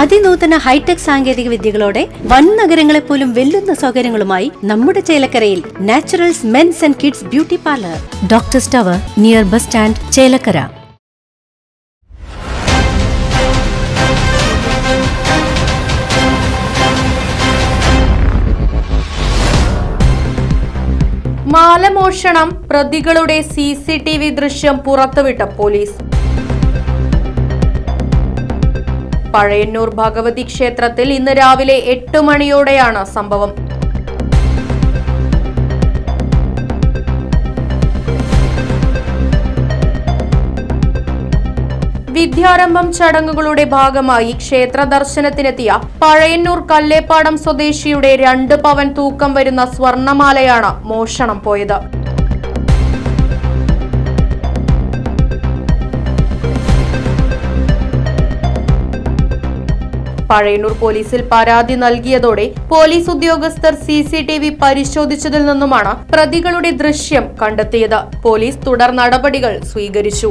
അതിനൂതന hi tech സാങ്കേതിക വിദ്യകളോടെ വൻ നഗരങ്ങളെ പോലും വെല്ലുന്ന സൗകര്യങ്ങളുമായി നമ്മുടെ ചേലക്കരയിൽ Naturals men's and kids beauty parlour. Doctor tower near bus stand Chelakkara. മാലമോഷണം പ്രതികളുടെ സി സി ടി വി ദൃശ്യം പുറത്തുവിട്ട പോലീസ്. പഴയന്നൂർ ഭഗവതി ക്ഷേത്രത്തിൽ ഇന്ന് രാവിലെ എട്ട് മണിയോടെയാണ് സംഭവം. വിദ്യാരംഭം ചടങ്ങുകളുടെ ഭാഗമായി ക്ഷേത്ര ദർശനത്തിനെത്തിയ പഴയന്നൂർ കല്ലേപ്പാടം സ്വദേശിയുടെ രണ്ട് പവൻ തൂക്കം വരുന്ന സ്വർണമാലയാണ് മോഷണം പോയത്. പഴയന്നൂർ പോലീസിൽ പരാതി നൽകിയതോടെ പോലീസ് ഉദ്യോഗസ്ഥർ സി സി ടി വി പരിശോധിച്ചതിൽ നിന്നുമാണ് പ്രതികളുടെ ദൃശ്യം കണ്ടെത്തിയത്. പോലീസ് തുടർ നടപടികൾ സ്വീകരിച്ചു.